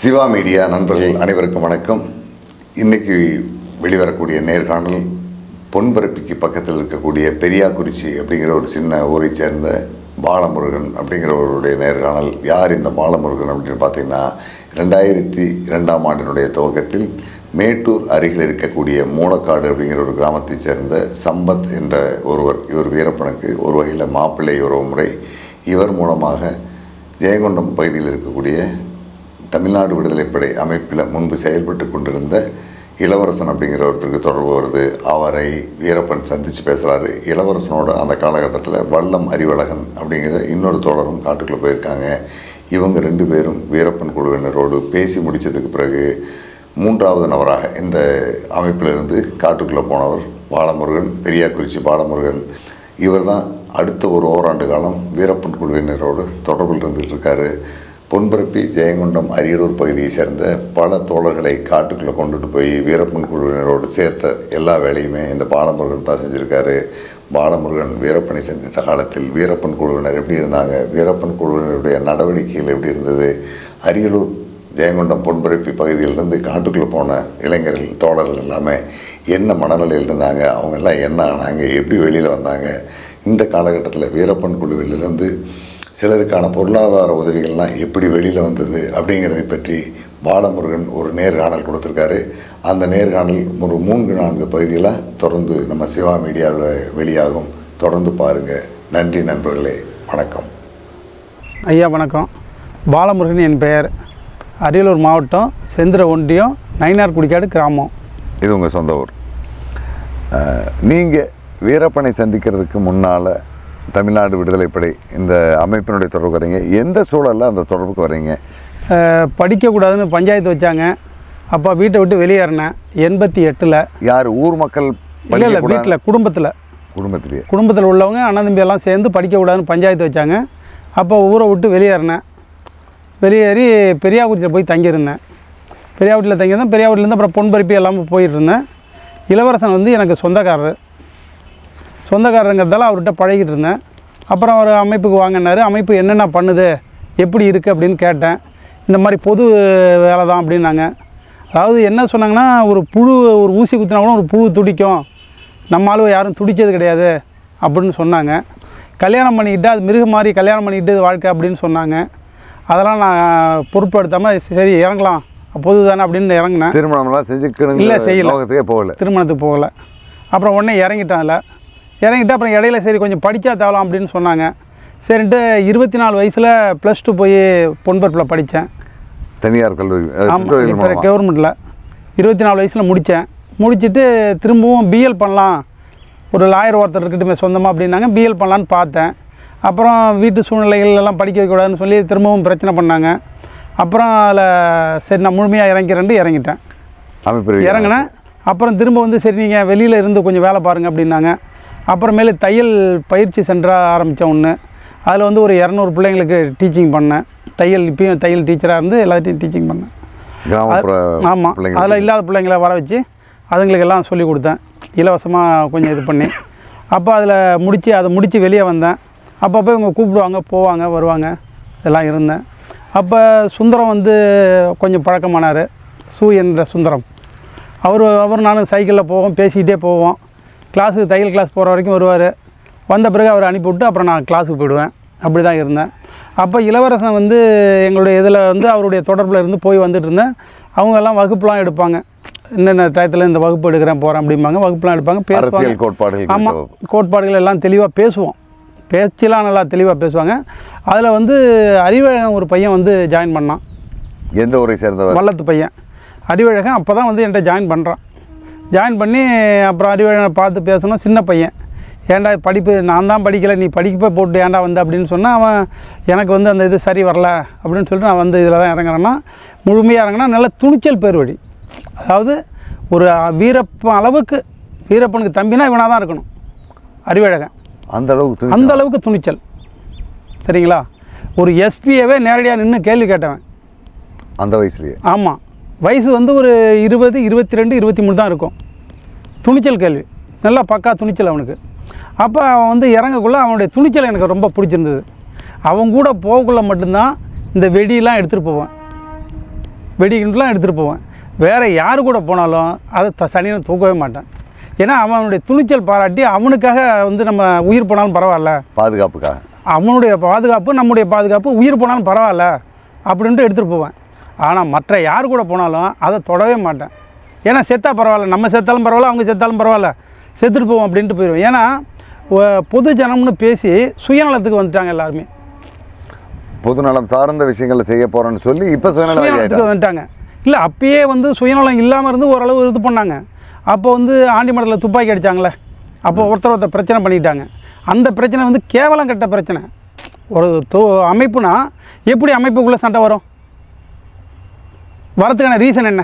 Siva media நண்பர்கள் அனைவருக்கும் வணக்கம். இன்றைக்கி வெளிவரக்கூடிய நேர்காணல் பொன்பரப்பிக்கு பக்கத்தில் இருக்கக்கூடிய பெரியாக்குறிச்சி அப்படிங்கிற ஒரு சின்ன ஊரை சேர்ந்த பாலமுருகன் அப்படிங்கிறவருடைய நேர்காணல். யார் இந்த பாலமுருகன் அப்படின்னு பார்த்தீங்கன்னா ரெண்டாயிரத்தி ரெண்டாம் ஆண்டினுடைய துவக்கத்தில் மேட்டூர் அருகில் இருக்கக்கூடிய மூலக்காடு அப்படிங்கிற ஒரு கிராமத்தைச் சேர்ந்த சம்பத் என்ற ஒருவர் இவர் வீரப்பனுக்கு ஒரு வகையில் மாப்பிள்ளை உறவு முறை இவர் மூலமாக ஜெயங்கொண்டம் பகுதியில் இருக்கக்கூடிய தமிழ்நாடு விடுதலைப்படை அமைப்பில் முன்பு செயல்பட்டு கொண்டிருந்த இளவரசன் அப்படிங்கிற ஒருத்தருக்கு தொடர்பு வருது. அவரை வீரப்பன் சந்தித்து பேசுகிறாரு இளவரசனோட அந்த காலகட்டத்தில் வல்லம் அறிவழகன் அப்படிங்கிற இன்னொரு தோழரும் காட்டுக்குள்ளே போயிருக்காங்க. இவங்க ரெண்டு பேரும் வீரப்பன் குழுவினரோடு பேசி முடித்ததுக்கு பிறகு மூன்றாவது நபராக இந்த அமைப்பிலிருந்து காட்டுக்குள்ளே போனவர் பாலமுருகன் பெரியாக்குறிச்சி பாலமுருகன். இவர் தான் அடுத்த ஒரு ஓராண்டு காலம் வீரப்பன் குழுவினரோடு தொடர்பில் இருந்துகிட்டு இருக்காரு. பொன்பரப்பி ஜெயங்கொண்டம் அரியலூர் பகுதியை சேர்ந்த பல தோழர்களை காட்டுக்குள்ளே கொண்டுட்டு போய் வீரப்பன் குழுவினரோடு சேர்த்த எல்லா வேலையுமே இந்த பாலமுருகன் தான் செஞ்சுருக்காரு. பாலமுருகன் வீரப்பனை சந்தித்த காலத்தில் வீரப்பன் குழுவினர் எப்படி இருந்தாங்க? வீரப்பன் குழுவினருடைய நடவடிக்கைகள் எப்படி இருந்தது? அரியலூர் ஜெயங்கொண்டம் பொன்பரப்பி பகுதியிலிருந்து காட்டுக்குள்ளே போன இளைஞர்கள் தோழர்கள் எல்லாமே என்ன மனநிலையில் இருந்தாங்க? அவங்க எல்லாம் என்ன ஆனாங்க? எப்படி வெளியில் வந்தாங்க? இந்த காலகட்டத்தில் வீரப்பன் குழுவிலிருந்து சிலருக்கான பொருளாதார உதவிகள்லாம் எப்படி வெளியில் வந்தது அப்படிங்கிறதை பற்றி பாலமுருகன் ஒரு நேர்காணல் கொடுத்துருக்காரு. அந்த நேர்காணல் ஒரு மூன்று நான்கு பகுதியில் தொடர்ந்து நம்ம சிவா மீடியாவில் வெளியாகும். தொடர்ந்து பாருங்கள் நன்றி நண்பர்களே. வணக்கம். ஐயா வணக்கம். பாலமுருகன் என் பெயர். அரியலூர் மாவட்டம் செந்திர ஒன்றியம் நயினார் குடிக்காடு கிராமம். இது உங்கள் சொந்த ஊர். நீங்கள் வீரப்பனை சந்திக்கிறதுக்கு முன்னால் தமிழ்நாடு விடுதலைப்படை இந்த அமைப்பினுடைய தொடர்பு வரீங்க. எந்த சூழலில் அந்த தொடர்புக்கு வரீங்க? படிக்கக்கூடாதுன்னு பஞ்சாயத்து வச்சாங்க. அப்போ வீட்டை விட்டு வெளியேறினேன். எண்பத்தி எட்டில். யார்? ஊர் மக்கள் இல்லை வீட்டில் குடும்பத்தில். குடும்பத்திலேயே. குடும்பத்தில் உள்ளவங்க அண்ணன் தம்பி எல்லாம் சேர்ந்து படிக்கக்கூடாதுன்னு பஞ்சாயத்து வச்சாங்க. அப்போ ஊரை விட்டு வெளியேறினேன். வெளியேறி பெரியாக்குடியில் போய் தங்கியிருந்தேன். பெரியாக்குடியில் தங்கியிருந்தேன். பெரியாக்குடியிலேருந்து அப்புறம் பொன்பருப்பி எல்லாமே போயிட்டு இருந்தேன். இளவரசன் வந்து எனக்கு சொந்தக்காரர். சொந்தக்காரங்கிறதால அவர்கிட்ட பழகிட்டு இருந்தேன். அப்புறம் அவர் அமைப்புக்கு வாங்கினாரு. அமைப்பு என்னென்ன பண்ணுது? எப்படி இருக்குது அப்படின்னு கேட்டேன். இந்த மாதிரி பொது வேலை தான் அப்படின்னாங்க. அதாவது என்ன சொன்னாங்கன்னா ஒரு புழு ஒரு ஊசி குத்தினா கூட ஒரு புழு துடிக்கும். நம்ம ஆளுவ யாரும் துடிச்சது கிடையாது அப்படின்னு சொன்னாங்க. கல்யாணம் பண்ணிக்கிட்டு அது மிருகம் மாதிரி கல்யாணம் பண்ணிக்கிட்டு இது வாழ்க்கை அப்படின்னு சொன்னாங்க. அதெல்லாம் நான் பொருட்படுத்தாமல் சரி இறங்கலாம். பொது தானே அப்படின்னு இறங்கினேன். திருமணம்லாம் செஞ்சுக்கணுங்க இல்லை, செய்யல. போகல. திருமணத்துக்கு போகலை. அப்புறம் உடனே இறங்கிட்டேன் அதில். இறங்கிட்டு அப்புறம் இடையில சரி கொஞ்சம் படித்தா தேவலாம் அப்படின்னு சொன்னாங்க. சரின்ட்டு இருபத்தி நாலு வயசில் ப்ளஸ் டூ போய் பொன்பரப்பில் படித்தேன் தனியார் கல்லூரி ஆமாம். கவர்மெண்ட்டில் இருபத்தி நாலு வயசில் முடித்தேன் முடிச்சுட்டு திரும்பவும் பிஎல் பண்ணலாம். ஒரு லாயர் ஒருத்தர் இருக்கட்டுமே சொந்தமாக அப்படின்னாங்க. பிஎல் பண்ணலான்னு பார்த்தேன். அப்புறம் வீட்டு சூழ்நிலைகள் எல்லாம் படிக்க வைக்கக்கூடாதுன்னு சொல்லி திரும்பவும் பிரச்சனை பண்ணாங்க. அப்புறம் அதில் சரி நான் முழுமையாக இறங்கிறேன்ட்டு இறங்கிட்டேன். இறங்கினேன். அப்புறம் திரும்ப வந்து சரி நீங்கள் வெளியில் இருந்து கொஞ்சம் வேலை பாருங்கள் அப்படின்னாங்க. அப்புறமேலு தையல் பயிற்சி சென்டராக ஆரம்பித்தேன் ஒன்று அதில் வந்து ஒரு இரநூறு பிள்ளைங்களுக்கு டீச்சிங் பண்ணேன். தையல் இப்பயும் தையல் டீச்சராக இருந்து எல்லாத்தையும் டீச்சிங் பண்ணேன். ஆமாம். அதில் இல்லாத பிள்ளைங்கள வர வச்சு அதுங்களுக்கு எல்லாம் சொல்லி கொடுத்தேன். இலவசமாக கொஞ்சம் இது பண்ணி. அப்போ அதில் முடித்து அதை முடித்து வெளியே வந்தேன். அப்பப்போ இவங்க கூப்பிடுவாங்க போவாங்க வருவாங்க. இதெல்லாம் இருந்தேன். அப்போ சுந்தரம் வந்து கொஞ்சம் பழக்கமானார். சூ என்ற சுந்தரம். அவர் அவர் நானும் சைக்கிளில் போவோம் பேசிக்கிட்டே போவோம். கிளாஸுக்கு தையல் கிளாஸ் போகிற வரைக்கும் வருவார். வந்த பிறகு அவர் அனுப்பிவிட்டு அப்புறம் நான் கிளாஸுக்கு போயிடுவேன். அப்படி தான் இருந்தேன். அப்போ இளவரசன் வந்து எங்களுடைய இதில் வந்து அவருடைய தொடர்பில் இருந்து போய் வந்துட்டு இருந்தேன். அவங்க எல்லாம் வகுப்புலாம் எடுப்பாங்க. என்னென்ன டயத்தில் இந்த வகுப்பு எடுக்கிறேன் போகிறேன் அப்படிம்பாங்க. வகுப்புலாம் எடுப்பாங்க பேசுவாங்க. கோட்பாடுகள் ஆமாம் கோட்பாடுகள் எல்லாம் தெளிவாக பேசுவோம். பேச்செல்லாம் நல்லா தெளிவாக பேசுவாங்க. அதில் வந்து அறிவழகன் ஒரு பையன் வந்து ஜாயின் பண்ணான். எந்த ஊரை சேர்ந்தவர்? வல்லத்து பையன். அறிவழகன் அப்போ தான் வந்து என்கிட்ட ஜாயின் பண்ணுறான் ஜாயின் பண்ணி அப்புறம் அறிவழகனை பார்த்து பேசணும். சின்ன பையன். ஏன்டா படிப்பு நான் தான் படிக்கலை நீ படிக்க போட்டு ஏன்டா வந்த அப்படின்னு சொன்னால் அவன் எனக்கு வந்து அந்த இது சரி வரல அப்படின்னு சொல்லிட்டு நான் வந்து இதில் தான் இறங்குறேன்னா முழுமையாக இறங்கினா நல்ல துணிச்சல் பேர் வழி அதாவது ஒரு வீரப்பன் அளவுக்கு வீரப்பனுக்கு தம்பினா இவனாக தான் இருக்கணும். அறிவழகன் அந்த அளவுக்கு. அந்த அளவுக்கு துணிச்சல். சரிங்களா? ஒரு எஸ்பியவே நேரடியாக நின்று கேள்வி கேட்டவன். அந்த வயசுலயே. ஆமாம் வயசு வந்து ஒரு இருபது இருபத்தி ரெண்டு இருபத்தி மூணு தான் இருக்கும். துணிச்சல் கேள்வி. நல்லா பக்கா துணிச்சல் அவனுக்கு. அப்போ அவன் வந்து இறங்கக்குள்ளே அவனுடைய துணிச்சல் எனக்கு ரொம்ப பிடிச்சிருந்தது. அவன் கூட போகக்குள்ள மட்டும்தான் இந்த வெடியெல்லாம் எடுத்துகிட்டு போவேன். வெடிக்கிட்டுலாம் எடுத்துகிட்டு போவேன். வேறு யார் கூட போனாலும் அதை த சனியை தூக்கவே மாட்டேன். ஏன்னா அவனுடைய துணிச்சல் பாராட்டி அவனுக்காக வந்து நம்ம உயிர் போனாலும் பரவாயில்ல. பாதுகாப்புக்காக. அவனுடைய பாதுகாப்பு நம்முடைய பாதுகாப்பு உயிர் போனாலும் பரவாயில்ல. அப்படின்ட்டு எடுத்துகிட்டு போவேன். ஆனால் மற்ற யார் கூட போனாலும் அதை தொடவே மாட்டேன். ஏன்னா செத்தா பரவாயில்ல நம்ம செத்தாலும் பரவாயில்ல அவங்க செத்தாலும் பரவாயில்ல. செத்துட்டு போவோம் அப்படின்ட்டு போயிடுவேன் ஏன்னா பொது ஜனம்னு பேசி சுயநலத்துக்கு வந்துட்டாங்க எல்லாருமே. பொதுநலம் சார்ந்த விஷயங்களை செய்ய போறேன்னு சொல்லி இப்போ சுயநலத்துக்கு வந்துட்டாங்க. இல்லை அப்பயே வந்து சுயநலம் இல்லாமல் இருந்து ஓரளவு இது பண்ணாங்க. அப்போ வந்து ஆண்டிமடத்தில் துப்பாக்கி அடித்தாங்களே அப்போ ஒருத்தர் ஒருத்தர் பிரச்சனை பண்ணிட்டாங்க. அந்த பிரச்சனை வந்து கேவலம் கெட்ட பிரச்சனை. ஒரு தோ அமைப்புனா எப்படி அமைப்புக்குள்ளே சண்டை வரும்? வரதுக்கான ரீசன் என்ன?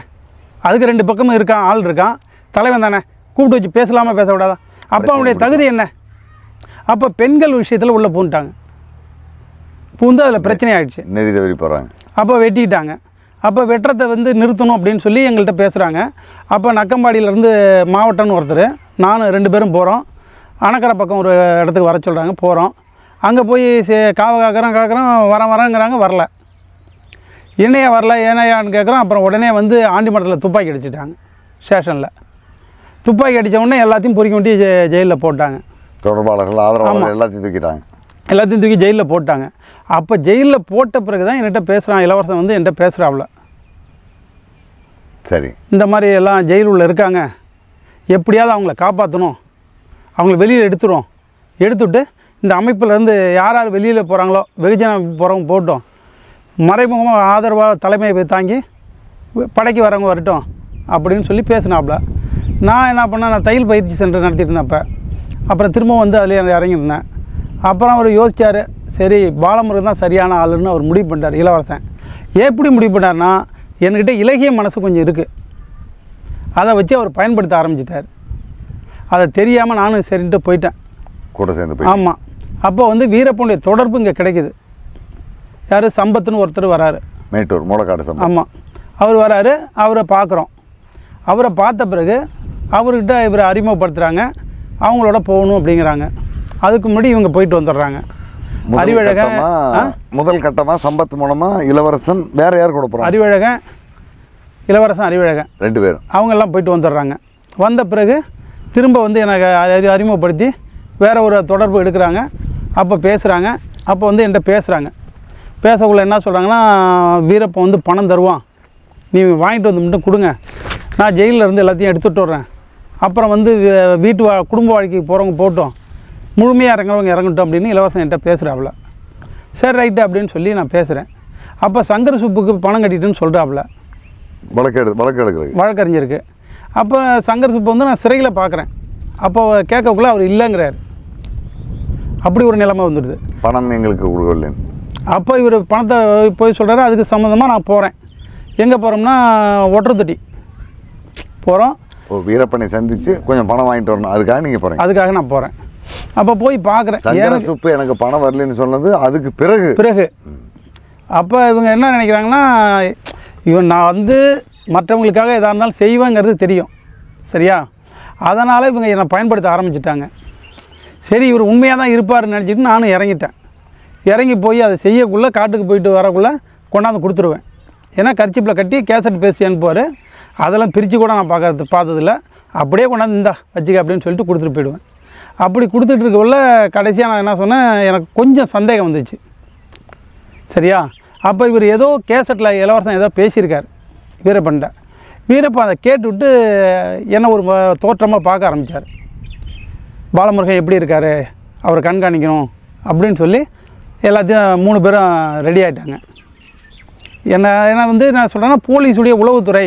அதுக்கு ரெண்டு பக்கமும் இருக்கான் ஆள் இருக்கான். தலைவன் தானே? கூப்பிட்டு வச்சு பேசலாமா பேசக்கூடாதா? அப்போ அவனுடைய தகுதி என்ன? அப்போ பெண்கள் விஷயத்தில் உள்ளே பூந்துட்டாங்க. பூந்து அதில் பிரச்சனை ஆயிடுச்சு. நெறி தவறி போகிறாங்க அப்போ வெட்டிட்டாங்க. அப்போ வெட்டுறதை வந்து நிறுத்தணும் அப்படின்னு சொல்லி எங்கள்கிட்ட பேசுகிறாங்க அப்போ நக்கம்பாடியிலேருந்து மாவட்டம்னு ஒருத்தர் நானும் ரெண்டு பேரும் போகிறோம் அணக்கரை பக்கம் ஒரு இடத்துக்கு வர சொல்கிறாங்க போகிறோம் அங்கே போய் சே காவ காக்கிறோம் காக்கிறோம் வரேன் வரேங்கிறாங்க வரல. என்னையா வரல ஏனையான்னு கேட்குறோம் அப்புறம் உடனே வந்து ஆண்டிமடத்தில் துப்பாக்கி அடிச்சிட்டாங்க ஸ்டேஷனில். துப்பாக்கி அடித்த உடனே எல்லாத்தையும் பொறுக்கி கொண்டு ஜெ ஜெயிலில் போட்டாங்க. தொடர்பாளர்கள் ஆதரவாளர்கள் எல்லாத்தையும் தூக்கிட்டாங்க. எல்லாத்தையும் தூக்கி ஜெயிலில் போட்டாங்க. அப்போ ஜெயிலில் போட்ட பிறகு தான் என்கிட்ட பேசுகிறான் இளவரசன் வந்து என்கிட்ட பேசுகிறாப்புல சரி. இந்த மாதிரி எல்லாம் ஜெயில் உள்ள இருக்காங்க. எப்படியாவது அவங்கள காப்பாற்றணும் அவங்கள வெளியில் எடுத்துரும். எடுத்துட்டு இந்த அமைப்பிலேருந்து யார் யார் வெளியில் போகிறாங்களோ வெகுஜன போகிறவங்க போட்டோம். மறைமுகமாக ஆதரவாக தலைமையை தாங்கி படைக்கு வரவங்க வரட்டும் அப்படின்னு சொல்லி பேசினாப்புல நான் என்ன பண்ணேன்? நான் தையல் பயிற்சி சென்டர் நடத்திட்டு இருந்தேன் அப்போ அப்புறம் திரும்ப வந்து அதில் இறங்கியிருந்தேன். அப்புறம் அவர் யோசிச்சார் சரி பாலமுருகன் தான் சரியான ஆளுன்னு அவர் முடிவு பண்ணிட்டார் இளவரசன். எப்படி முடிவு பண்ணார்னா என்கிட்ட இலகிய மனசு கொஞ்சம் இருக்குது அதை வச்சு அவர் பயன்படுத்த ஆரம்பிச்சிட்டார். அதை தெரியாமல் நானும் சரின்ட்டு போயிட்டேன். கூட சேர்ந்து ஆமாம் அப்போ வந்து வீரப்பனுடைய தொடர்பு இங்கே கிடைக்குது. யார்? சம்பத்துன்னு ஒருத்தர் வராரு. மேட்டூர் மூலக்காடு சம்பவம் ஆமாம் அவர் வராரு அவரை பார்க்குறோம். அவரை பார்த்த பிறகு அவர்கிட்ட இவரை அறிமுகப்படுத்துகிறாங்க அவங்களோட போகணும் அப்படிங்கிறாங்க. அதுக்கு முன்னாடி இவங்க போயிட்டு வந்துடுறாங்க. அறிவழகன்? முதல் கட்டமா சம்பத் மூலமா இளவரசன் வேற யார் கூட போறாங்க அறிவழகன் இளவரசன் அறிவழகன். ரெண்டு பேரும். அவங்கெல்லாம் போயிட்டு வந்துடுறாங்க. வந்த பிறகு திரும்ப வந்து எனக்கு அறி அறிமுகப்படுத்தி வேற ஒரு தொடர்பு எடுக்கிறாங்க. அப்போ பேசுகிறாங்க அப்போ வந்து என்கிட்ட பேசுகிறாங்க பேசக்குள்ள என்ன சொல்கிறாங்கன்னா வீரப்பன் வந்து பணம் தருவான். நீ வாங்கிட்டு வந்து மட்டும் கொடுங்க. நான் ஜெயிலில் இருந்து எல்லாத்தையும் எடுத்துகிட்டு வர்றேன். அப்புறம் வந்து வீட்டு வா குடும்ப வாழ்க்கைக்கு போகிறவங்க போட்டோம். முழுமையாக இறங்குறவங்க இறங்கட்டும் அப்படின்னு இலவசம் என்கிட்ட பேசுகிறாப்புல சரி ரைட்டு அப்படின்னு சொல்லி நான் பேசுகிறேன் அப்போ சங்கர சுப்புக்கு பணம் கட்டிட்டுன்னு சொல்கிறாப்புல வழக்கு எடு வழக்கு எடுக்கிறது வழக்கறிஞருக்கு அப்போ சங்கர் சுப்பு வந்து நான் சிறையில் பார்க்குறேன் அப்போ கேட்கக்குள்ள அவர் இல்லைங்கிறார். அப்படி ஒரு நிலைமை வந்துடுது. பணம் எங்களுக்கு கொடுக்கல அப்போ இவர் பணத்தை போய் சொல்கிறாரு அதுக்கு சம்மந்தமாக நான் போகிறேன் எங்கே போகிறோம்னா ஒட்டரத்தொட்டி போகிறோம் ஓ வீரப்பனை சந்திச்சு கொஞ்சம் பணம் வாங்கிட்டு வரணும். அதுக்காக நீங்க போறீங்க? அதுக்காக நான் போகிறேன் அப்போ போய் பார்க்குறேன் சுப்பு எனக்கு பணம் வரலன்னு சொன்னது அதுக்கு பிறகு? பிறகு. அப்போ இவங்க என்ன நினைக்கிறாங்கன்னா இவன் நான் வந்து மற்றவங்களுக்காக எதாக இருந்தாலும் செய்வேங்கிறது தெரியும். சரியா? அதனால் இவங்க என்னை பயன்படுத்த ஆரம்பிச்சிட்டாங்க. சரி இவர் உண்மையாக தான் இருப்பாருன்னு நினச்சிட்டு நானும் இறங்கிட்டேன். இறங்கி போய் அதை செய்யக்குள்ளே காட்டுக்கு போயிட்டு வரக்குள்ளே கொண்டாந்து கொடுத்துருவேன். ஏன்னா கர்ச்சிப்பில் கட்டி கேசட் பேசி அனுப்புவார். அதெல்லாம் பிரித்து கூட நான் பார்க்கறது பார்த்ததில்ல. அப்படியே கொண்டாந்து இந்தா வச்சுக்க அப்படின்னு சொல்லிட்டு கொடுத்துட்டு போயிடுவேன். அப்படி கொடுத்துட்டு இருக்கக்குள்ள கடைசியாக நான் என்ன சொன்னேன் எனக்கு கொஞ்சம் சந்தேகம் வந்துச்சு. சரியா? அப்போ இவர் ஏதோ கேசட்டில் இளவரசன் ஏதோ பேசியிருக்கார் வீரப்பன்ட்ட. வீரப்பன் அதை கேட்டுவிட்டு என்னை ஒரு தோற்றமாக பார்க்க ஆரம்பித்தார் பாலமுருகன் எப்படி இருக்கார்? அவரை கண்காணிக்கணும் அப்படின்னு சொல்லி எல்லாத்தையும் மூணு பேரும் ரெடி ஆகிட்டாங்க என்ன என்ன வந்து நான் சொல்கிறேன்னா போலீஸுடைய உளவுத்துறை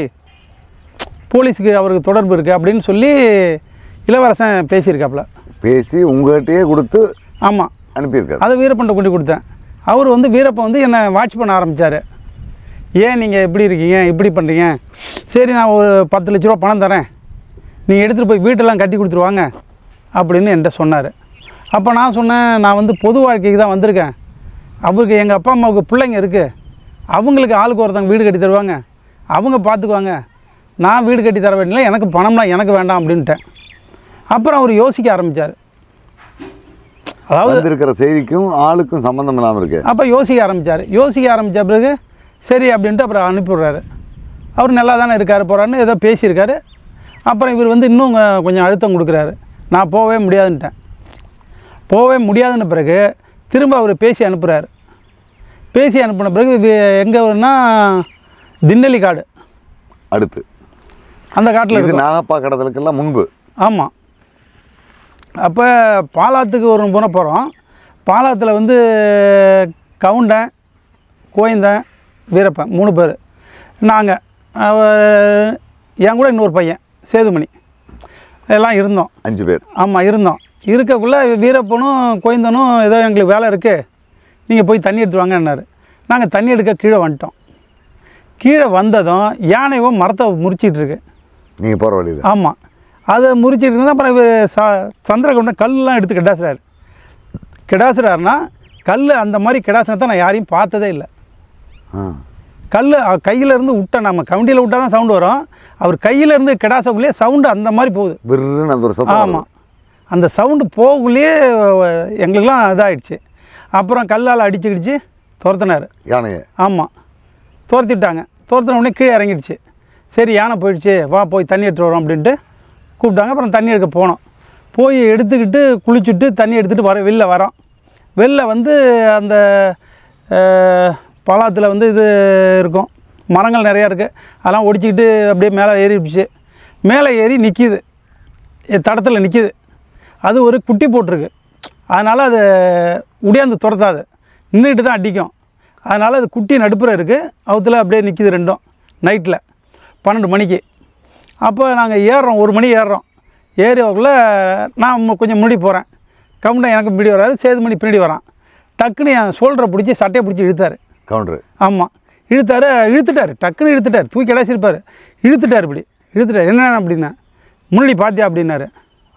போலீஸுக்கு அவருக்கு தொடர்பு இருக்குது அப்படின்னு சொல்லி இளவரசன் பேசியிருக்காப்புல. பேசி உங்ககிட்டயே கொடுத்து ஆமாம் அனுப்பியிருக்காரு. அதை வீரப்பன்ட்ட கொண்டு கொடுத்தேன். அவர் வந்து வீரப்பன் வந்து என்னை வாட்ச் பண்ண ஆரம்பித்தார் ஏன் நீங்கள் இப்படி இருக்கீங்க இப்படி பண்ணுறீங்க சரி நான் ஒரு பத்து லட்ச ரூபா பணம் தரேன். நீங்கள் எடுத்துகிட்டு போய் வீட்டெல்லாம் கட்டி கொடுத்துருவாங்க அப்படின்னு என்கிட்ட சொன்னார். அப்போ நான் சொன்னேன் நான் வந்து பொது வாழ்க்கைக்கு தான் வந்திருக்கேன். அவருக்கு எங்கள் அப்பா அம்மாவுக்கு பிள்ளைங்க இருக்குது அவங்களுக்கு ஆளுக்கு ஒருத்தவங்க வீடு கட்டி தருவாங்க. அவங்க பார்த்துக்குவாங்க நான் வீடு கட்டி தர வேண்டிய எனக்கு பணம்லாம் எனக்கு வேண்டாம் அப்படின்ட்டேன். அப்புறம் அவர் யோசிக்க ஆரம்பித்தார் அதாவது வந்திருக்கிற செய்திக்கும் ஆளுக்கும் சம்பந்தம் இல்லாம இருக்கு. அப்போ யோசிக்க ஆரம்பித்தார் யோசிக்க ஆரம்பித்த பிறகு சரி அப்படின்ட்டு அப்புறம் அனுப்பிவிட்றாரு. அவர் நல்லா தானே இருக்கார் போகிறான்னு ஏதோ பேசியிருக்காரு. அப்புறம் இவர் வந்து இன்னும் கொஞ்சம் அழுத்தம் கொடுக்குறாரு. நான் போகவே முடியாதுன்ட்டேன். போகவே முடியாதுன்ன பிறகு திரும்ப அவர் பேசி அனுப்புகிறாரு பேசி அனுப்பின பிறகு எங்கே வரும்னா திண்டலி காடு. அடுத்து. அந்த காட்டில் இது நாகப்பா கடத்தலுக்கெல்லாம் முன்பு. ஆமாம் அப்போ பாலாத்துக்கு ஒரு முறை போகிறோம் பாலாத்தில் வந்து கவுண்டன் கோயந்தன் வீரப்பன் மூணு பேர். நாங்கள் என் கூட இன்னொரு பையன் சேதுமணி. எல்லாம் இருந்தோம். அஞ்சு பேர். ஆமாம் இருந்தோம். இருக்கக்குள்ளே வீரப்பனும் கோயந்தனும் ஏதோ எங்களுக்கு வேலை இருக்குது நீங்கள் போய் தண்ணி எடுத்து வாங்கன்னாரு நாங்கள் தண்ணி எடுக்க கீழே வந்துட்டோம். கீழே வந்ததும் யானைவும் மரத்தை முறிச்சிட்டு இருக்கு. நீங்கள் போகிற வழியில். ஆமாம் அதை முறிச்சிட்டு இருந்தால் அப்புறம் இவர் ச சந்திரகுண்டம் கல்லாம் எடுத்து கிடாசுறாரு. கிடாசுறாருன்னா கல் அந்த மாதிரி கிடாசுனத்தை நான் யாரையும் பார்த்ததே இல்லை. ஆ. கல் கையில் இருந்து விட்ட நம்ம கவுண்டியில் விட்டால் தான் சவுண்டு வரும். அவர் கையில இருந்து கிடாசக்குள்ளேயே சவுண்டு அந்த மாதிரி போகுது. ஆமாம் அந்த சவுண்டு போகக்குள்ளேயே எங்களுக்கெல்லாம் இதாகிடுச்சு அப்புறம் கல்லால் அடிச்சு கிடிச்சு துரத்துனார். யானையை? ஆமாம் துரத்திட்டாங்க. துரத்தின உடனே கீழே இறங்கிடுச்சு. சரி யானை போயிடுச்சு வா போய் தண்ணி எடுத்துட்டு வரோம் அப்படின்ட்டு கூப்பிட்டாங்க. அப்புறம் தண்ணி எடுக்க போனோம். போய் எடுத்துக்கிட்டு குளிச்சுட்டு தண்ணி எடுத்துகிட்டு வர வெளில வரோம். வெளில வந்து அந்த பலாத்தில் வந்து இது இருக்கும். மரங்கள் நிறையா இருக்குது அதெல்லாம் ஒடிச்சிக்கிட்டு அப்படியே மேலே ஏறிடுச்சு. மேலே ஏறி நிற்கிது தடத்தில் நிற்கிது அது ஒரு குட்டி போட்டிருக்கு. அதனால் அது உடையாந்து துரத்தாது. நின்றுட்டு தான் அடிக்கும். அதனால் அது குட்டி நடுப்புற இருக்குது அவத்துல அப்படியே நிற்கிது ரெண்டும். நைட்டில் பன்னெண்டு மணிக்கு. அப்போ நாங்கள் ஏறுறோம். ஒரு மணி ஏறுறோம். ஏறியவக்குள்ள நான் கொஞ்சம் முன்னாடி போகிறேன் கவுண்டை எனக்கு முன்னாடி வராது சேது மணி பின்னாடி வரான். டக்குன்னு என் சோல்டரை பிடிச்சி சட்டையை பிடிச்சி இழுத்தாரு. கவுண்டரு. ஆமாம் இழுத்தாரு. இழுத்துட்டார். டக்குன்னு இழுத்துட்டார். தூக்கி அடைச்சிருப்பார். இழுத்துட்டார் இப்படி. இழுத்துட்டார். என்னென்ன அப்படின்னா முன்னாடி பார்த்தியா அப்படின்னாரு.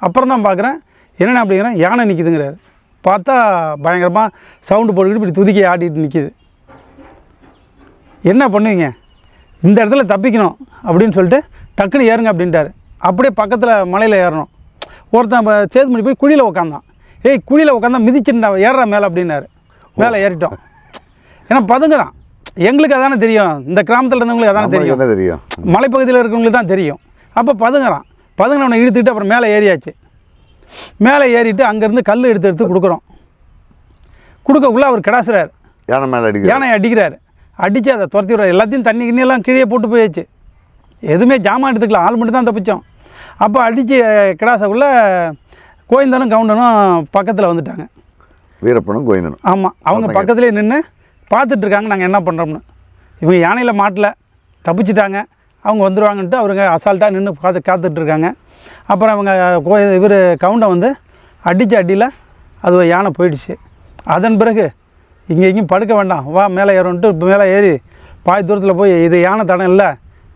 அப்புறம் தான் பார்க்குறேன் என்னென்ன அப்படிங்கிறேன்? யானை நிற்கிதுங்கிறாரு பார்த்தா பயங்கரமாக சவுண்டு போட்டுக்கிட்டு இப்படி துதிக்கி ஆடிட்டு நிற்கிது என்ன பண்ணுவீங்க? இந்த இடத்துல தப்பிக்கணும் அப்படின்னு சொல்லிட்டு டக்குன்னு ஏறுங்க அப்படின்ட்டாரு. அப்படியே பக்கத்தில் மலையில் ஏறணும். ஒருத்தன் இப்போ சேதுமணி போய் குழியில் உக்காந்தான். ஏய் குழியில் உட்காந்தா மிதிச்சுட்டா ஏறுறா மேலே அப்படின்னாரு. மேலே ஏறிட்டோம். ஏன்னா பதுங்குறான். எங்களுக்கு அதானே தெரியும். இந்த கிராமத்தில் இருந்தவங்களுக்கு அதானே தெரியும். தெரியும்? மலைப்பகுதியில் இருக்கவங்களுக்கு தான் தெரியும். அப்போ பதுங்குறான். பதுங்கினவனை இழுத்துக்கிட்டு அப்புறம் மேலே ஏறியாச்சு. மேலே ஏறிட்டு அங்கேருந்து கல் எடுத்து எடுத்து கொடுக்குறோம். கொடுக்கக்குள்ளே அவர் கிடாசுறாரு. யானை மேலே அடிக்க யானை அடிக்கிறாரு. அடித்து அதை துரத்தி விடுறாரு. எல்லாத்தையும் தண்ணி கிண்ணி எல்லாம் கீழே போட்டு போயாச்சு. எதுவுமே ஜாமான் எடுத்துக்கலாம் ஆள் மட்டும் தான் தப்பிச்சோம். அப்போ அடித்து கிடாசக்குள்ளே கோயந்தனும் கவுண்டனும் பக்கத்தில் வந்துட்டாங்க. வீரப்பனும் கோவிந்தனும். ஆமாம் அவங்க. பக்கத்துலேயே நின்று பார்த்துட்டு இருக்காங்க. நாங்கள் என்ன பண்ணுறோம்னு இவங்க யானையில் மாட்டல. தப்பிச்சிட்டாங்க. அவங்க வந்துடுவாங்கன்ட்டு அவருங்க அசால்ட்டாக நின்று காத்து காத்துட்டு இருக்காங்க. அப்புறம் அவங்க கோ இவர் கவுண்டை வந்து அடித்த அடியில் அது யானை போயிடுச்சு. அதன் பிறகு இங்கே எங்கேயும் படுக்க வேண்டாம். வா மேலே ஏறோன்ட்டு மேலே ஏறி பாதி தூரத்தில் போய் இது யானை தடம் இல்லை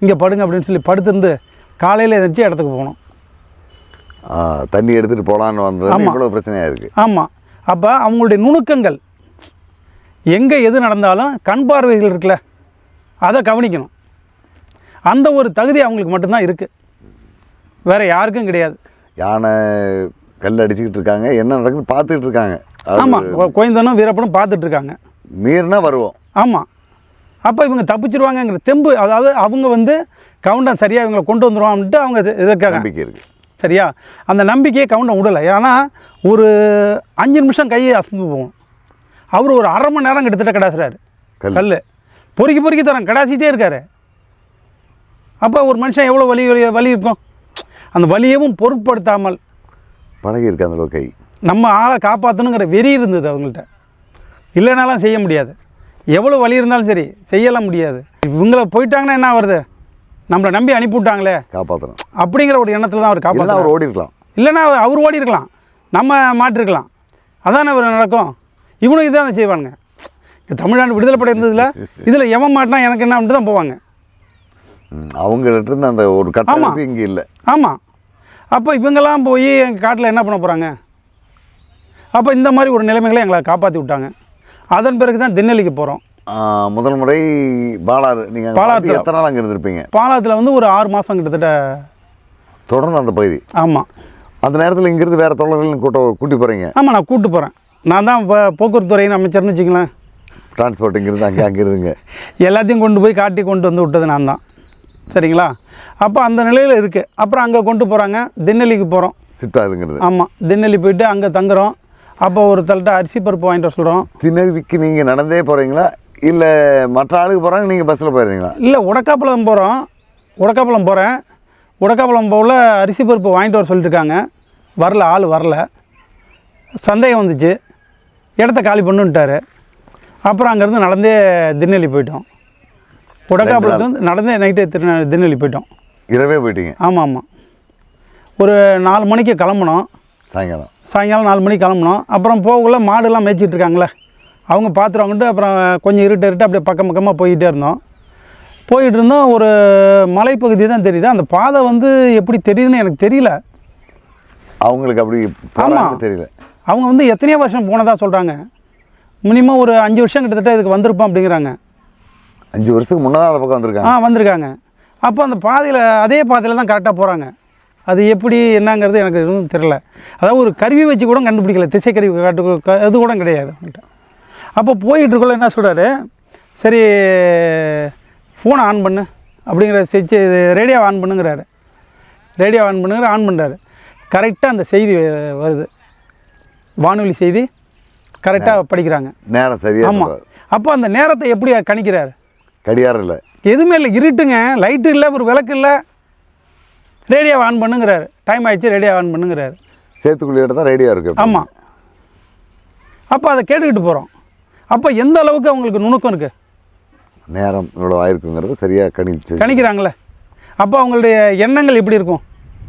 இங்கே படுங்க அப்படின்னு சொல்லி படுத்திருந்து காலையில் எந்திரிச்சு இடத்துக்கு ஆ, தண்ணி எடுத்துகிட்டு போகலான்னு வந்தது ஆமா. இவ்வளோ பிரச்சனையாக இருக்குது ஆமாம் அப்போ அவங்களுடைய நுணுக்கங்கள் எங்கே எது நடந்தாலும் கண் பார்வைகள் இருக்குல்ல அதை கவனிக்கணும். அந்த ஒரு தகுதி அவங்களுக்கு மட்டும்தான் இருக்குது வேறு யாருக்கும் கிடையாது. யானை கல் அடிச்சுக்கிட்டு இருக்காங்க. என்ன நடக்குன்னு பார்த்துக்கிட்டு இருக்காங்க. ஆமாம் கோயந்தனும் வீரப்பனும் பார்த்துட்டு இருக்காங்க. மீறினா வருவோம். ஆமாம் அப்போ இவங்க தப்பிச்சிருவாங்கங்கிற தெம்பு அதாவது அவங்க வந்து கவுண்டன் சரியாக இவங்களை கொண்டு வந்துருவான்ட்டு அவங்க எதிர்க்காங்க. நம்பிக்கை இருக்குது சரியா? அந்த நம்பிக்கையை கவுண்டம் விடலை. ஏன்னா ஒரு அஞ்சு நிமிஷம் கையை அசந்து போகும் அவர் ஒரு அரை மணி நேரம் கிட்டத்தட்ட கிடாசுறாரு. கல். கல் பொறுக்கி பொறுக்கி தரேன். கிடாசிட்டே இருக்காரு. அப்போ ஒரு மனுஷன் எவ்வளோ வலி வலி வலி இருக்கும்? அந்த வலியவும் பொருட்படுத்தாமல் பழகி இருக்கு அந்த கை நம்ம ஆளை காப்பாற்றணுங்கிற வெறி இருந்தது அவங்கள்ட்ட. இல்லைனாலும் செய்ய முடியாது. எவ்வளோ வலி இருந்தாலும் சரி செய்யலாம் முடியாது. இவங்கள போயிட்டாங்கன்னா என்ன வருது நம்மளை நம்பி அனுப்பிவிட்டாங்களே காப்பாற்றணும் அப்படிங்கிற ஒரு எண்ணத்தில் தான் அவர் காப்பாற்ற அவர் ஓடி இருக்கலாம் இல்லைன்னா அவர் ஓடி இருக்கலாம் நம்ம மாட்டிருக்கலாம். அதானே அவர் நடக்கும். இவனும் இதான் செய்வானுங்க. தமிழ்நாடு விடுதலை படை இருந்ததில்ல இதில் எவன் மாட்டினா எனக்கு என்ன தான் போவாங்க. அவங்கள்ட்ட இருந்து அந்த ஒரு கட்டமைப்பு இங்கே இல்லை. ஆமாம் அப்போ இவங்கெல்லாம் போய் எங்கள் காட்டில் என்ன பண்ண போகிறாங்க அப்போ இந்த மாதிரி ஒரு நிலைமைகளை எங்களை காப்பாற்றி விட்டாங்க. அதன் பிறகு தான் திண்ணலிக்கு போகிறோம் முதல் முறை பாலாறு நீங்கள் பாலாறுல. எத்தனை நாள் அங்கே இருந்திருப்பீங்க? பாலாத்தில் வந்து ஒரு ஆறு மாதம் கிட்டத்தட்ட தொடர்ந்து அந்த பகுதி? ஆமாம் அந்த நேரத்தில் இங்கிருந்து வேறு தொழில்கள் கூட்ட கூட்டி போகிறீங்க ஆமாம் நான் கூப்பிட்டு போகிறேன் நான் தான் இப்போ போக்குவரத்து துறையின் அமைச்சர்னு வச்சுங்களேன் டிரான்ஸ்போர்ட் இங்கிருந்து அங்கே அங்கே இருந்துங்க. எல்லாத்தையும் கொண்டு போய் காட்டி கொண்டு வந்து விட்டது நான் தான். சரிங்களா? அப்போ அந்த நிலையில் இருக்குது அப்புறம் அங்கே கொண்டு போகிறாங்க திண்ணலிக்கு போகிறோம் சிட்டாதுங்கிறது. ஆமாம் திண்ணலி போயிட்டு அங்கே தங்குறோம். அப்போ ஒரு தள்ளிட்ட அரிசி பருப்பு வாங்கிட்டு வர சொல்கிறோம் திருநெல்வேலிக்கு நீங்கள் நடந்தே போகிறீங்களா இல்லை மற்ற ஆளுக்கு போகிறாங்க நீங்கள் பஸ்ஸில் போயிடுறீங்களா? இல்லை உடக்காப்பழம் போகிறோம் உடக்காப்பழம் போகிறேன் உடக்காப்பழம் போகல அரிசி பருப்பு வாங்கிட்டு வர சொல்லிட்டுருக்காங்க. வரல ஆள் வரல. சந்தேகம் வந்துச்சு. இடத்த காலி பண்ணுன்ட்டாரு. அப்புறம் அங்கேருந்து நடந்தே திருநெல்வேலி போயிட்டோம். உடக்காப்பழத்துலேருந்து நடந்தே நைட்டே திருநெ திருநெல்வேலி போயிட்டோம். இரவே போயிட்டீங்க? ஆமாம். ஆமாம் ஒரு நாலு மணிக்கு கிளம்புனோம். சாயங்காலம். சாயங்காலம் நாலு மணிக்கு கிளம்புனோம். அப்புறம் போகக்குள்ள மாடுலாம் மேய்ச்சிட்டு இருக்காங்களே அவங்க பார்த்துருவாங்கன்ட்டு அப்புறம் கொஞ்சம் இருட்டு இருட்டு அப்படியே பக்கம் பக்கமாக போய்கிட்டே இருந்தோம். போயிட்டு இருந்தோம் ஒரு மலைப்பகுதி தான் தெரியுது. அந்த பாதை வந்து எப்படி தெரியுதுன்னு எனக்கு தெரியல. அவங்களுக்கு அப்படி போகிறாங்கன்னு தெரியல. அவங்க வந்து எத்தனையோ வருஷம் போனதாக சொல்கிறாங்க மினிமம் ஒரு அஞ்சு வருஷம் கிட்டத்தட்ட இதுக்கு வந்திருப்போம் அப்படிங்கிறாங்க. அஞ்சு வருஷத்துக்கு முன்னதான் அந்த பக்கம் ஆ வந்திருக்காங்க. வந்திருக்காங்க அப்போ அந்த பாதையில் அதே பாதையில் தான் கரெக்டாக போகிறாங்க அது எப்படி என்னங்கிறது எனக்கு எதுவும் தெரில அதாவது ஒரு கருவி வச்சு கூட கண்டுபிடிக்கல. திசை கருவி காட்டு இது கூட கிடையாது அவங்கள்ட்ட. அப்போ போயிட்டு இருக்கக்குள்ள என்ன சொல்கிறாரு சரி ஃபோனை ஆன் பண்ணு. அப்படிங்கிற செச்சு ரேடியோ ஆன் பண்ணுங்கிறாரு. ரேடியோ ஆன் பண்ணுங்கிற ஆன் பண்ணுறாரு கரெக்டாக அந்த செய்தி வருது. வானொலி செய்தி கரெக்டாக படிக்கிறாங்க. நேரம் சரியா ஆமாம். அப்போ அந்த நேரத்தை எப்படி கணிக்கிறாரு? கடிகாரம் இல்லை. எதுவுமே இல்லை இருட்டுங்க. லைட்டு இல்லை ஒரு விளக்கு இல்லை. ரேடியோ ஆன் பண்ணுங்கிறாரு. டைம் ஆயிடுச்சு ரேடியோ ஆன் பண்ணுங்கிறாரு. சேத்துக்குள்ளி தான் ரேடியோ இருக்கு ஆமாம் அப்போ அதை கேட்டுக்கிட்டு போகிறோம் அப்போ எந்த அளவுக்கு அவங்களுக்கு நுணுக்கம் இருக்குது நேரம் இவ்வளோ ஆயிருக்குங்கிறது சரியாக கணிச்சு. கணிக்கிறாங்களே. அப்போ அவங்களுடைய எண்ணங்கள் எப்படி இருக்கும்?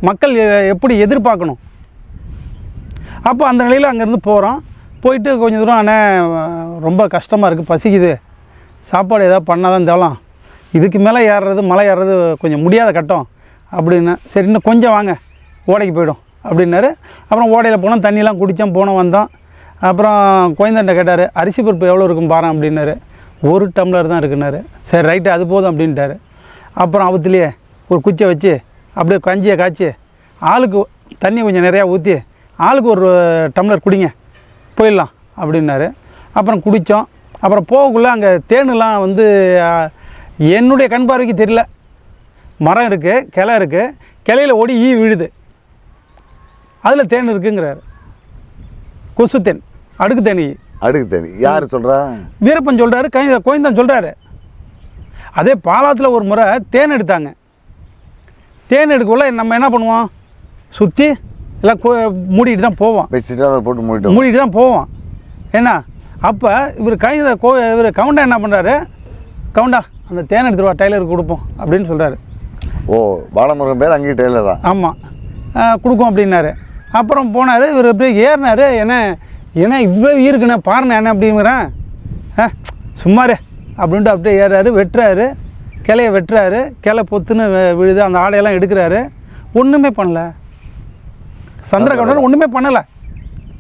மக்கள் எப்படி எதிர்பார்க்கணும்? அப்போ அந்த நிலையில் அங்கேருந்து போகிறோம் போயிட்டு கொஞ்சம் தூரம் அண்ணே ரொம்ப கஷ்டமாக இருக்குது பசிக்குது. சாப்பாடு ஏதாவது பண்ணால் தான் தேவலாம். இதுக்கு மேலே ஏறுறது மலை ஏறுறது கொஞ்சம் முடியாத கட்டம். அப்படின்னு சரி இன்னும் கொஞ்சம் வாங்க ஓடைக்கு போய்டும் அப்படின்னாரு. அப்புறம் ஓடையில் போனோம் தண்ணியெலாம் குடித்தோம் போனோம் வந்தோம். அப்புறம் குழந்தைண்ட கேட்டார் அரிசி பருப்பு எவ்வளோ இருக்கும் பாரு அப்படின்னாரு. ஒரு டம்ளர் தான் இருக்குன்னாரு. சரி ரைட்டு அது போதும் அப்படின்ட்டாரு. அப்புறம் அவத்துலேயே ஒரு குச்சை வச்சு அப்படியே கஞ்சியை காய்ச்சி ஆளுக்கு தண்ணி கொஞ்சம் நிறையா ஊற்றி ஆளுக்கு ஒரு டம்ளர் குடிங்க போயிடலாம் அப்படின்னாரு. அப்புறம் குடித்தோம் அப்புறம் போகக்குள்ளே அங்கே தேனுலாம் வந்து என்னுடைய கண் பார்வைக்கு தெரியல. மரம் இருக்குது கிளை இருக்குது கிளையில் ஓடி ஈ விழுது. அதில் தேன் இருக்குங்கிறாரு. கொசு தேன் அடுக்கு தேன் அடுக்கு தண்ணி யார் சொல்கிறா வீரப்பன் சொல்கிறாரு கை கோயந்தான் சொல்கிறாரு அதே பாலாத்தில் ஒரு முறை தேன் எடுத்தாங்க. தேன் எடுக்கக்குள்ள நம்ம என்ன பண்ணுவோம்? சுற்றி எல்லாம் மூடிட்டு தான் போவோம். பெட்ஷீட்டாக போட்டு மூடிட்டு மூடிட்டு தான் போவோம். என்ன? அப்போ இவர் கை கோ இவர் கவுண்டா என்ன பண்ணுறாரு கவுண்டா அந்த தேன் எடுத்துட்டு வா டெய்லருக்கு கொடுப்போம் அப்படின்னு சொல்கிறாரு ஓ பாலமுருகன் பேர் அங்கேயும் டெய்லர் தான். ஆமாம் கொடுக்கும் அப்படின்னாரு. அப்புறம் போனார் இவர் அப்படியே ஏறினார் என்ன ஏன்னா இவ்வளோ இருக்குண்ணே பாருண்ணே என்ன அப்படிங்கிறேன். ஆ சும்மாரு அப்படின்ட்டு அப்படியே ஏறாரு வெட்டுறாரு கிளைய வெட்டுறாரு கிளை பொத்துன்னு விழுது அந்த ஆடையெல்லாம் எடுக்கிறாரு. ஒன்றுமே பண்ணல. சந்திரகவுண்டர் ஒன்றுமே பண்ணலை.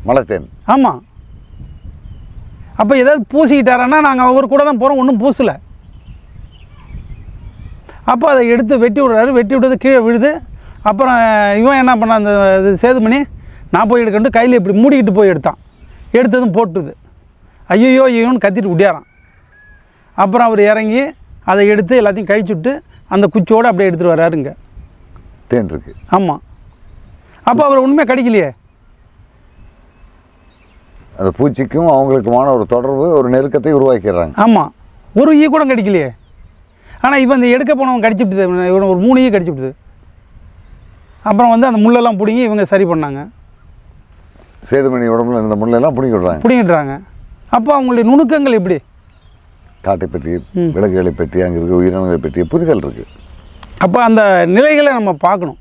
மலைத்தேன். ஆமாம் அப்போ ஏதாவது பூசிக்கிட்டாரன்னா நாங்கள் அவர் கூட தான் போகிறோம் ஒன்றும் பூசலை. அப்போ அதை எடுத்து வெட்டி விடுறாரு. வெட்டி விட்டது கீழே விழுது. அப்புறம் இவன் என்ன பண்ணான் அந்த இது சேதுமணி? நான் போய் எடுக்கன்ட்டு கையில் இப்படி மூடிக்கிட்டு போய் எடுத்தான். எடுத்ததும் போட்டுது. ஐயோ ஐயோன்னு கத்திட்டு விட்டியாரான் அப்புறம் அவர் இறங்கி அதை எடுத்து எல்லாத்தையும் கழிச்சு விட்டு அந்த குச்சியோடு அப்படியே எடுத்துகிட்டு வர்றாருங்க தேன் இருக்கு. ஆமாம் அப்போ அவர் உண்மையாக கிடைக்கலையே. அந்த பூச்சிக்கும் அவங்களுக்குமான ஒரு தொடர்பு ஒரு நெருக்கத்தை உருவாக்கிடுறாங்க. ஆமாம் ஒரு ஈ கூட கிடைக்கலையே. ஆனால் இவன் இந்த எடுக்க போனவன் கடிச்சுட்டுது இவன் ஒரு மூணு ஈ கடிச்சுட்டுது அப்புறம் வந்து அந்த முள்ளெல்லாம் பிடுங்கி இவங்க சரி பண்ணாங்க. சேதுமணி உடம்புல இந்த முள்ளெல்லாம் பிடிங்கி விடுறாங்க பிடுங்கிடுறாங்க. அப்போ அவங்களுடைய நுணுக்கங்கள் எப்படி? காட்டை பற்றி. விலங்குகளை பற்றி அங்கே இருக்க உயிரினங்களை பற்றிய புரிதல் இருக்குது அப்போ அந்த நிலைகளை நம்ம பார்க்கணும்.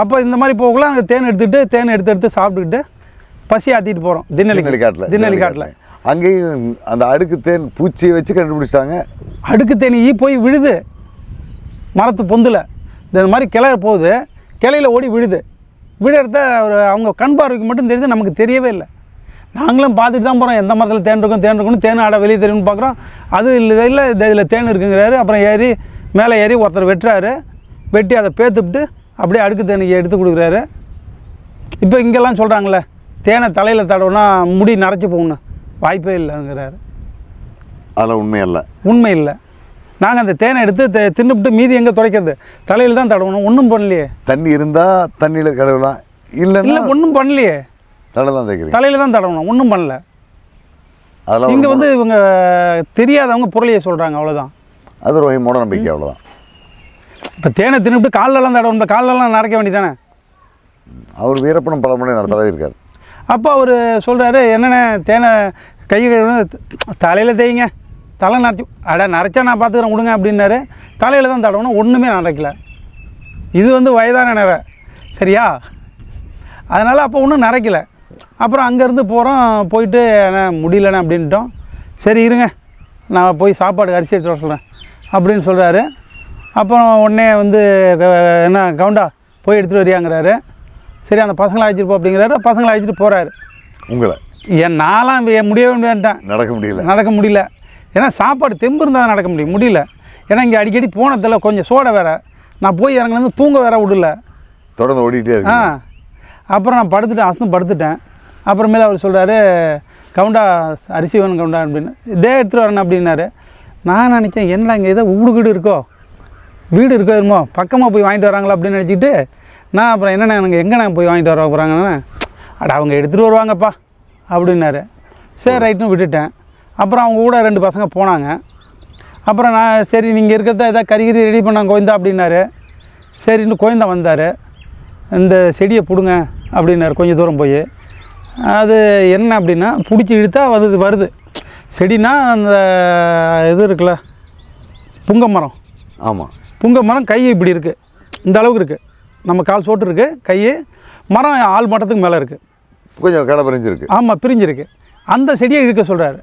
அப்போ இந்த மாதிரி போகலாம் அங்கே தேன் எடுத்துகிட்டு தேன் எடுத்து எடுத்து சாப்பிட்டுக்கிட்டு பசி ஆற்றிட்டு போகிறோம் திண்ணலி காட்டில். திண்ணலி காட்டில். அங்கேயும் அந்த அடுக்கு தேன் பூச்சியை வச்சு கண்டுபிடிச்சிட்டாங்க. அடுக்கு தேனி போய் விழுது. மரத்து பொந்தில். இந்த மாதிரி கிளை போகுது. கிளையில ஓடி விழுது. விழுறத ஒரு அவங்க கண் பார்வைக்கு மட்டும் தெரியுது நமக்கு தெரியவே இல்லை. நாங்களும் பார்த்துட்டு தான் போகிறோம் எந்த மரத்தில் தேன் இருக்கும் தேன் இருக்கும்னு தேன் ஆட வெளியே தெரியும்னு பார்க்குறோம். அது இல்லை இல்லை இதில் தேன் இருக்குங்கிறாரு. அப்புறம் ஏறி மேலே ஏறி ஒருத்தர் வெட்டுறாரு. வெட்டி அதை பேத்துப்பிட்டு அப்படியே அடுக்கு தேனுக்கு எடுத்து கொடுக்குறாரு. இப்போ இங்கெல்லாம் சொல்கிறாங்களே தேனை தலையில் தடவுனா முடி நரைச்சி போகணும் வாய்ப்பே இல்லைங்கிறாரு. அதெல்லாம் உண்மை அல்ல உண்மை இல்லை. நாங்கள் அந்த தேனை எடுத்து தின்னுபிட்டு மீதி எங்கே துடைக்கிறது? தலையில் தான் தடவணும். ஒன்றும் பண்ணலையே. தண்ணி இருந்தால் தண்ணியில் கழுவலாம் இல்லை இல்லைன்னா ஒன்றும் பண்ணலையே. தலை தான் தைக்கிறீங்க தலையில் தான் தடவணும். ஒன்றும் பண்ணல. அதெல்லாம் இங்கே வந்து இவங்க தெரியாதவங்க பொருளையை சொல்கிறாங்க அவ்வளோதான் அது ஒரு மூட நம்பிக்கை அவ்வளோதான் இப்போ தேனை தின்னுபிட்டு கால்லெல்லாம் தடவணும். கால்லெல்லாம் நடக்க வேண்டியதானே அவர் வீரப்பனும் பல முறை நடத்தவே இருக்கார். அப்போ அவர் சொல்கிறாரு என்னென்ன தேனை கை கழுவுறது தலையில் தேய்ங்க. தலை நரைச்சி அட நரைச்சா நான் பார்த்துக்கிறேன் விடுங்க அப்படின்னாரு. தலையில் தான் தடவணும் ஒன்றுமே நரைக்கல. இது வந்து வயதான நிற சரியா? அதனால் அப்போ ஒன்றும் நரைக்கல. அப்புறம் அங்கேருந்து போகிறோம் போயிட்டு என்ன முடியலண்ணே அப்படின்ட்டோம் சரி இருங்க. நான் போய் சாப்பாடு அரிசி எடுத்து சொல்கிறேன் அப்படின்னு சொல்கிறாரு அப்புறம் உடனே வந்து க- என்ன கவுண்டா போய் எடுத்துகிட்டு வரியாங்கிறாரு. சரி அந்த பசங்களை அழைச்சிட்டு போ அப்படிங்கிறாரு. பசங்களை அழைச்சிட்டு போகிறாரு உங்களை? என் நாளாம் வே- முடியவே முடியாதுட்டேன் நடக்க முடியல. நடக்க முடியல. ஏன்னா சாப்பாடு தெம்பு இருந்தால் நடக்க முடியும். முடியல. ஏன்னா இங்கே அடிக்கடி போனதில்ல கொஞ்சம் சோடை வேற. நான் போய் இறங்குனது தூங்க வேற விடல. தொடர்ந்து ஓடிட்டே ஆ. அப்புறம் நான் படுத்துட்டேன் அசந்து படுத்துட்டேன். அப்புறமேல அவர் சொல்கிறாரு கவுண்டா அரிசி வேணும் கவுண்டா அப்படின்னு. இதே எடுத்துகிட்டு வரேன் அப்படின்னாரு. நான் நினச்சேன் என்ன இங்கே ஏதோ வீடு வீடு இருக்கோ? வீடு இருக்கோ இருமோ பக்கமாக போய் வாங்கிட்டு வராங்களா? அப்படின்னு நினச்சிட்டு நான் அப்புறம் என்னண்ணே எனக்கு எங்கண்ணே போய் வாங்கிட்டு வர போகிறாங்கண்ணே அட அவங்க எடுத்துகிட்டு வருவாங்கப்பா அப்படின்னாரு. சரி ரைட்டுன்னு விட்டுட்டேன். அப்புறம் அவங்க கூட ரெண்டு பசங்க போனாங்க. அப்புறம் நான் சரி நீங்கள் இருக்கிறத ஏதாவது கறிகிரி ரெடி பண்ணாங்க கோயந்தா அப்படின்னாரு. சரின்னு கோயந்தா வந்தார். இந்த செடியை பிடுங்க அப்படின்னாரு கொஞ்சம் தூரம் போய். அது என்ன அப்படின்னா பிடிச்சி இழுத்தா வருது வருது. செடினா அந்த இது இருக்குல்ல புங்க மரம். ஆமாம் புங்க மரம் கை இப்படி இருக்குது இந்த அளவுக்கு இருக்குது நம்ம கால் சோட்டு இருக்குது கை மரம் ஆள் மட்டத்துக்கு மேலே இருக்குது கொஞ்சம் கடை பிரிஞ்சிருக்கு. ஆமாம் பிரிஞ்சிருக்கு. அந்த செடியை இழுக்க சொல்கிறாரு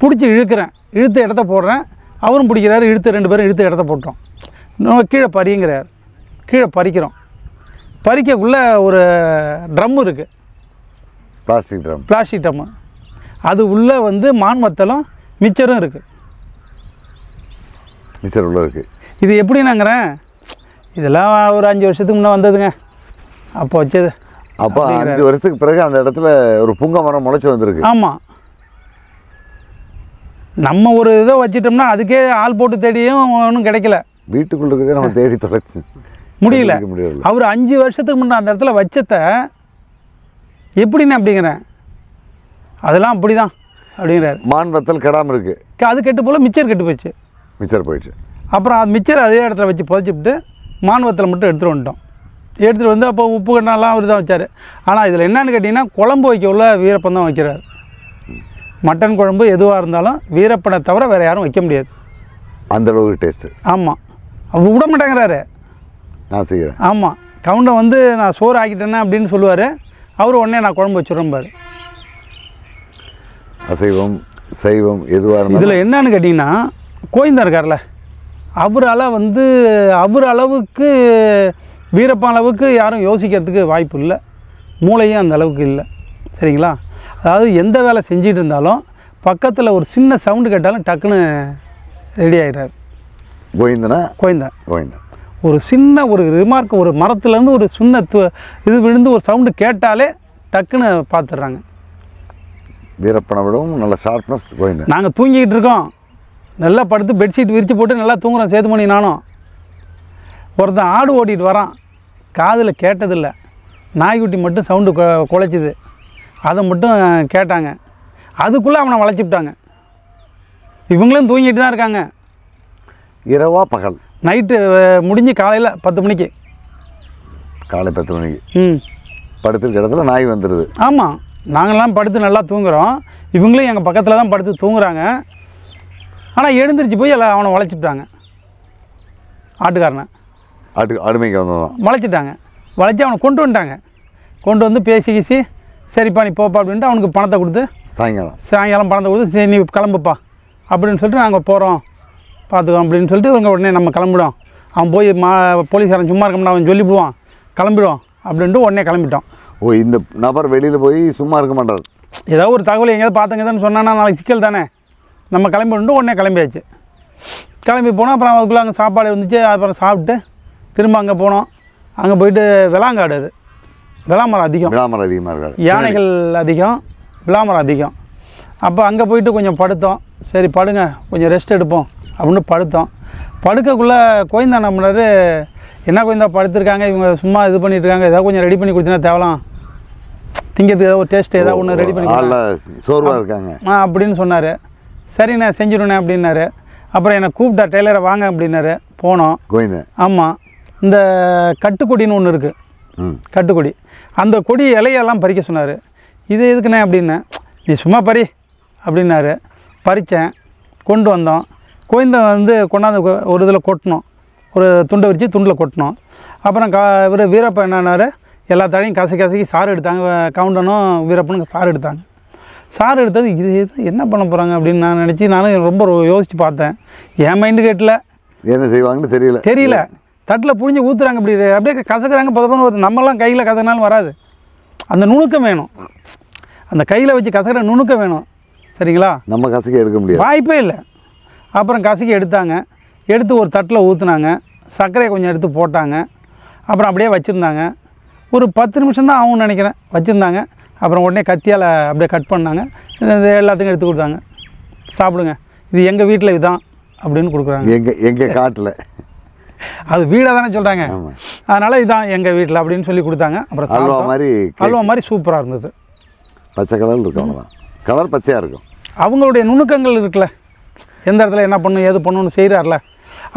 பிடிச்சி இழுக்கிறேன். இழுத்த இடத்த போடுறேன். அவரும் பிடிக்கிறாரு இழுத்து ரெண்டு பேரும் இழுத்த இடத்த போட்டோம். நம்ம கீழே பறிங்கிறார். கீழே பறிக்கிறோம். பறிக்கக்குள்ள ஒரு ட்ரம் இருக்குது பிளாஸ்டிக் ட்ரம். பிளாஸ்டிக் ட்ரம்மு அது உள்ளே வந்து மான் வத்தலும் மிச்சரும் இருக்குது மிச்சர் உள்ள இருக்கு. இது எப்படி நாங்கிறேன் இதெல்லாம் ஒரு அஞ்சு வருஷத்துக்கு முன்னே வந்ததுங்க. அப்போ வச்சது. அப்போ அஞ்சு வருஷத்துக்கு பிறகு அந்த இடத்துல ஒரு புங்க மரம் முளைச்சி வந்திருக்கு. ஆமாம் நம்ம ஒரு இதை வச்சிட்டோம்னா அதுக்கே ஆள் போட்டு தேடியும் ஒன்றும் கிடைக்கல. வீட்டுக்குள்ள இருக்கிறதே நம்ம தேடி தொலைச்சு. முடியல. அவர் அஞ்சு வருஷத்துக்கு முன்னே அந்த இடத்துல வச்சத எப்படின்னு அப்படிங்கிறேன். அதெல்லாம் அப்படி தான் அப்படிங்கிறாரு. மான் வத்தல் கெடாம இருக்கு. க- அது கெட்டு போல மிச்சர் கெட்டு போச்சு. மிச்சர் போயிடுச்சு. அப்புறம் அது மிச்சர் அதே இடத்துல வச்சு புதைச்சிவிட்டு மான்வத்தில் மட்டும் எடுத்துகிட்டு வந்துட்டோம். எடுத்துகிட்டு வந்து அப்போ உப்பு கண்ணெல்லாம் அவர் தான் வச்சார். ஆனால் இதில் என்னன்னு கேட்டிங்கன்னா குழம்பு வைக்க உள்ள வீரப்பன் தான் வைக்கிறார். மட்டன் குழம்பு எதுவாக இருந்தாலும் வீரப்பனை தவிர வேறு யாரும் வைக்க முடியாது. அந்த அளவுக்கு டேஸ்ட்டு ஆமாம் அவர் விட மாட்டேங்கிறாரு. நான் செய்கிறேன் ஆமாம் கவுண்டை வந்து நான் சோறு ஆக்கிட்டேனே அப்படின்னு சொல்லுவார். அவர் உடனே நான் குழம்பு வச்சுருவேன் பாரு அசைவம் சைவம் எதுவாக இருந்தாலும் இதில் என்னன்னு கேட்டிங்கன்னா கோயந்தா இருக்கார்ல அவரால் வந்து அவர் அளவுக்கு வீரப்பன் அளவுக்கு யாரும் யோசிக்கிறதுக்கு வாய்ப்பு இல்லை. மூளையும் அந்த அளவுக்கு இல்லை. சரிங்களா? அதாவது எந்த வேலை செஞ்சிட்டு இருந்தாலும் பக்கத்தில் ஒரு சின்ன சவுண்டு கேட்டாலும் டக்குன்னு ரெடி ஆகிடுறாரு கோவிந்தனா? கோயந்தா கோவிந்தன் ஒரு சின்ன ஒரு ரிமார்க் ஒரு மரத்துலேருந்து ஒரு சின்ன இது விழுந்து ஒரு சவுண்டு கேட்டாலே டக்குன்னு பார்த்துடுறாங்க வீரப்பனை விடவும் நல்ல ஷார்ப்னஸ் கோவிந்தன் நாங்கள் தூங்கிக்கிட்டு இருக்கோம். நல்லா படுத்து பெட்ஷீட் விரித்து போட்டு நல்லா தூங்குறோம் சேதுமணி நானும். ஒருத்தன் ஆடு ஓட்டிகிட்டு வரான். காதில் கேட்டதில்ல. நாய்க்குட்டி மட்டும் சவுண்டு குலைச்சிது. அதை மட்டும் கேட்டாங்க. அதுக்குள்ளே அவனை வளைச்சிவிட்டாங்க இவங்களும் தூங்கிட்டு தான் இருக்காங்க. இரவா பகல். நைட்டு முடிஞ்சு காலையில் பத்து மணிக்கு. காலை பத்து மணிக்கு. ம். படுத்திருக்க இடத்துல நாய் வந்துடுது ஆமாம் நாங்கள்லாம் படுத்து நல்லா தூங்குறோம். இவங்களும் எங்கள் பக்கத்தில் தான் படுத்து தூங்குறாங்க. ஆனால் எழுந்திரிச்சு போய் எல்லாம் அவனை வளைச்சிட்டாங்க. ஆட்டுக்காரனை. ஆட்டு ஆடுமைக்கு வந்ததான் வளைச்சிட்டாங்க. வளைச்சி அவனை கொண்டு வந்துட்டாங்க. கொண்டு வந்து பேசி கீசி சரிப்பா நீ போப்பா அப்படின்ட்டு அவனுக்கு பணத்தை கொடுத்து சாயங்காலம். சாயங்காலம் பணத்தை கொடுத்து சரி நீ கிளம்புப்பா அப்படின்னு சொல்லிட்டு நாங்கள் போகிறோம் பார்த்துக்கோ அப்படின்னு சொல்லிட்டு இவங்க உடனே நம்ம கிளம்பிடும் அவன் போய் மா போலீஸ்காரன் சும்மா இருக்கோம்னா அவன் சொல்லிவிடுவான். கிளம்பிடுவான் அப்படின்ட்டு உடனே கிளம்பிட்டோம். ஓ இந்த நபர் வெளியில் போய் சும்மா இருக்க மாட்டார். ஏதோ ஒரு தகவல் எங்கேயாவது பார்த்துங்கதான்னு சொன்னான்னா நாளைக்கு சிக்கல் தானே. நம்ம கிளம்பி வந்துட்டு உடனே கிளம்பியாச்சு. கிளம்பி போனோம் அப்புறம் அதுக்குள்ளே அங்கே சாப்பாடு வந்துச்சு அப்புறம் சாப்பிட்டு திரும்ப அங்கே போனோம். அங்கே போயிட்டு விளாங்காடு அது. விளாமரம் அதிகம். விளாமரம் அதிகமாக இருக்காது. யானைகள் அதிகம் விளாமரம் அதிகம். அப்போ அங்கே போயிட்டு கொஞ்சம் படுத்தோம். சரி படுங்க கொஞ்சம் ரெஸ்ட் எடுப்போம் அப்படின்னு படுத்தோம். படுக்கக்குள்ளே கோயந்தா பண்ணாரு? என்ன கோயந்தா படுத்திருக்காங்க? இவங்க சும்மா இது பண்ணிட்டு இருக்காங்க. ஏதாவது கொஞ்சம் ரெடி பண்ணி கொடுத்தீங்கன்னா தேவலாம். திங்கிறதுக்கு ஏதாவது ஒரு டேஸ்ட் ஏதாவது ஒன்று ரெடி பண்ணி சோர்வாக இருக்காங்க. ஆ அப்படின்னு சொன்னார். சரிண்ணே செஞ்சிடுண்ணே அப்படின்னாரு. அப்புறம் என்னை கூப்பிட்டா டெய்லரை வாங்க அப்படின்னாரு. போனோம். கோவிந்தன் ஆமாம் இந்த கட்டுக்கொடின்னு ஒன்று இருக்குது கட்டுக்கொடி. அந்த கொடி இலையெல்லாம் பறிக்க சொன்னார். இது எதுக்குண்ணே அப்படின்னேன் நீ சும்மா பறி அப்படின்னாரு. பறித்தேன் கொண்டு வந்தோம். கோயந்த வந்து கொண்டாந்து ஒரு இதில் கொட்டினோம். ஒரு துண்டை விரித்து துண்டில் கொட்டினோம். அப்புறம் கா இவர் வீரப்பன் என்னன்னாரு எல்லா தழையும் கசக்கி கசக்கி சாறு எடுத்தாங்க. கவுண்டனும் வீரப்பனும் சாறு எடுத்தாங்க. சாறு எடுத்தது இது என்ன பண்ண போகிறாங்க அப்படின்னு நான் நினச்சி நானும் ரொம்ப யோசித்து பார்த்தேன். என் மைண்டு கேட்டில் என்ன செய்வாங்கன்னு தெரியல. தெரியல. தட்டில் புழிஞ்சு ஊற்றுறாங்க இப்படி. அப்படியே கசக்குறாங்க பதப்பன்னு வருது. நம்மலாம் கையில் கசக்கினாலும் வராது. அந்த நுணுக்கம் வேணும். அந்த கையில் வச்சு கசக்கிற நுணுக்கம் வேணும். சரிங்களா? நம்ம கசக்கி எடுக்க முடியாது. வாய்ப்பே இல்லை. அப்புறம் கசக்கி எடுத்தாங்க. எடுத்து ஒரு தட்டில் ஊற்றுனாங்க சர்க்கரையை கொஞ்சம் எடுத்து போட்டாங்க. அப்புறம் அப்படியே வச்சுருந்தாங்க. ஒரு பத்து நிமிஷம் தான் ஆகும்னு நினைக்கிறேன். வச்சுருந்தாங்க. அப்புறம் உடனே கத்தியால் அப்படியே கட் பண்ணாங்க. இது எல்லாத்துக்கும் எடுத்து கொடுத்தாங்க. சாப்பிடுங்க. இது எங்கள் வீட்டில் இதுதான் அப்படின்னு கொடுக்குறாங்க. எங்க எங்க காட்டில். அது வீடாக தானே சொல்கிறாங்க அதனால் இதான் எங்கள் வீட்டில் அப்படின்னு சொல்லி கொடுத்தாங்க. அப்புறம் அல்வா. மாதிரி அல்வா மாதிரி சூப்பராக இருந்தது. பச்சை கலர் இருக்கும் அவ்வளோதான் கலர் பச்சையாக இருக்கும். அவங்களுடைய நுணுக்கங்கள் இருக்குல்ல. எந்த இடத்துல என்ன பண்ணணும் ஏது பண்ணணும்னு செய்கிறார்ல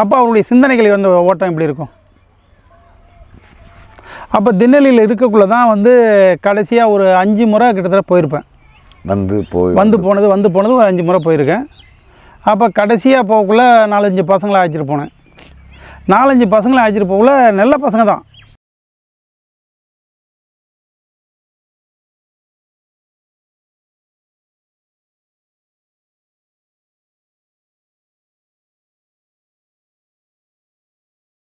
அப்போ அவருடைய சிந்தனைகள் வந்து ஓட்டம் எப்படி இருக்கும்? அப்போ திண்ணலியில் இருக்கக்குள்ள தான் வந்து கடைசியாக ஒரு அஞ்சு முறை கிட்டத்தட்ட போயிருப்பேன். வந்து போய் வந்து போனது வந்து போனது ஒரு அஞ்சு முறை போயிருக்கேன். அப்போ கடைசியாக போகக்குள்ள நாலஞ்சு பசங்களை அழைச்சிட்டு போனேன். நாலஞ்சு பசங்களை அழைச்சிட்டு போகக்குள்ள நல்ல பசங்க தான்.